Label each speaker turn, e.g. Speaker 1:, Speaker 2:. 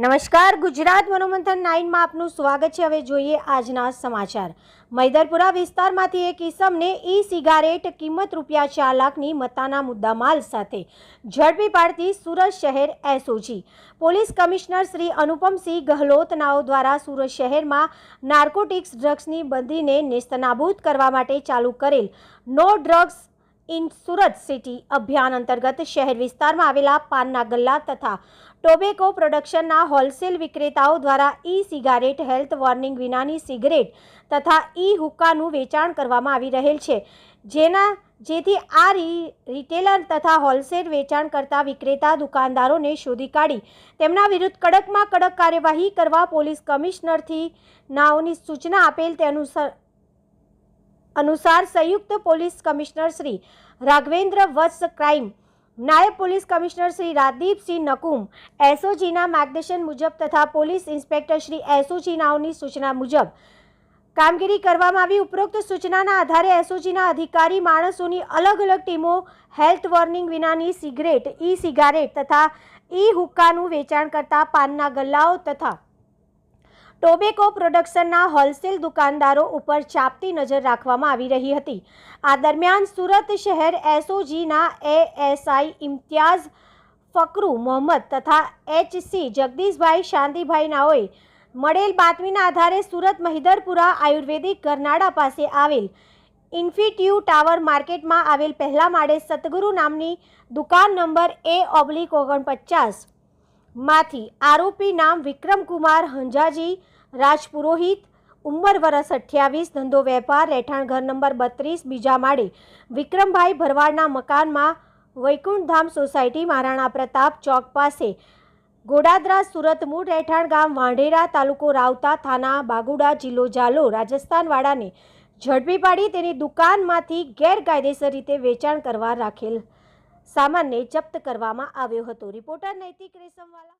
Speaker 1: નમસ્કાર, ગુજરાત મનોમંથન નાઇનમાં આપનું સ્વાગત છે. હવે જોઈએ આજના સમાચાર. મૈદરપુરા વિસ્તારમાંથી એક ઈસમને ઈ સિગારેટ કિંમત રૂપિયા ચાર લાખની મત્તાના મુદ્દામાલ સાથે ઝડપી પાડતી સુરત શહેર SOG. Police commissioner Shri Anupamsinh ગહલોતનાઓ દ્વારા સુરત શહેરમાં નાર્કોટિક્સ ડ્રગ્સની બંધીને નેસ્તનાબૂદ કરવા માટે ચાલુ કરેલ no drugs in Surat city અભિયાન અંતર્ગત શહેર વિસ્તારમાં આવેલા પાનના ગલ્લા તથા ટોબેકો પ્રોડક્શનના હોલસેલ વિક્રેતાઓ દ્વારા ઈ સિગારેટ હેલ્થ વોર્નિંગ વિનાની સિગરેટ તથા ઈ હુક્કાનું વેચાણ કરવામાં આવી રહેલ છે. જેના, જેથી આ રિટેલર તથા હોલસેલ વેચાણ કરતા વિક્રેતા દુકાનદારોને શોધી કાઢી. તેમના વિરુદ્ધ કડકમાં કડક કાર્યવાહી કરવા પોલીસ કમિશનરથી નાઓની સૂચના આપેલ તે અનુસાર અનુસાર સંયુક્ત police commissioner Shri Raghavendra Vats crime, નાયબ પોલીસ કમિશનર શ્રી રાજદીપસિંહ નકુમ, એસઓજીના માર્ગદર્શન મુજબ તથા પોલીસ ઇન્સ્પેક્ટર શ્રી એસઓજીનાઓની સૂચના મુજબ કામગીરી કરવામાં આવી. ઉપરોક્ત સૂચનાના આધારે એસઓજીના અધિકારી માણસોની અલગ અલગ ટીમો હેલ્થ વોર્નિંગ વિનાની સિગરેટ ઈ સિગારેટ તથા ઈ હુક્કાનું વેચાણ કરતા પાનના ગલ્લાઓ તથા ટોબેકો પ્રોડક્શનના હોલસેલ દુકાનદારો ઉપર ચાપતી નજર રાખવામાં આવી રહી હતી. આ દરમિયાન સુરત શહેર એસઓજીના એએસઆઈ ઇમ્તિયાઝ ફકરુ મોહમ્મદ તથા એચસી જગદીશભાઈ શાંતિભાઈ નાઓએ મળેલ બાતમીના આધારે સુરત મહિધરપુરા આયુર્વેદિક ગરનાળા પાસે આવેલ ઇન્ફિટ્યુ ટાવર માર્કેટમાં આવેલ પહેલા માળે સતગુરુ નામની દુકાન નંબર એ ઓબ્લિક ઓગણપચાસ માંથી આરોપી નામ વિક્રમકુમાર હંજાજી, રાજપુરોહિત, ઉંમર વરસ અઠ્યાવીસ, ધંધો વેપાર, રહેઠાણ ઘર નંબર બત્રીસ, બીજા માળે વિક્રમભાઈ ભરવાડના મકાનમાં વૈકુંઠધામ સોસાયટી મહારાણા પ્રતાપ ચોક પાસે ગોડાદરા સુરત મૂળ રહેઠાણ ગામ વાંઢેરા તાલુકો રાવતા થાના, બાગુડા જિલ્લો જાલો રાજસ્થાનવાળાને ઝડપી પાડી તેની દુકાનમાંથી ગેરકાયદેસર રીતે વેચાણ કરવા રાખેલ સામાનને જપ્ત કરવામાં આવ્યો હતો. રિપોર્ટર નૈતિક રેશમવાલા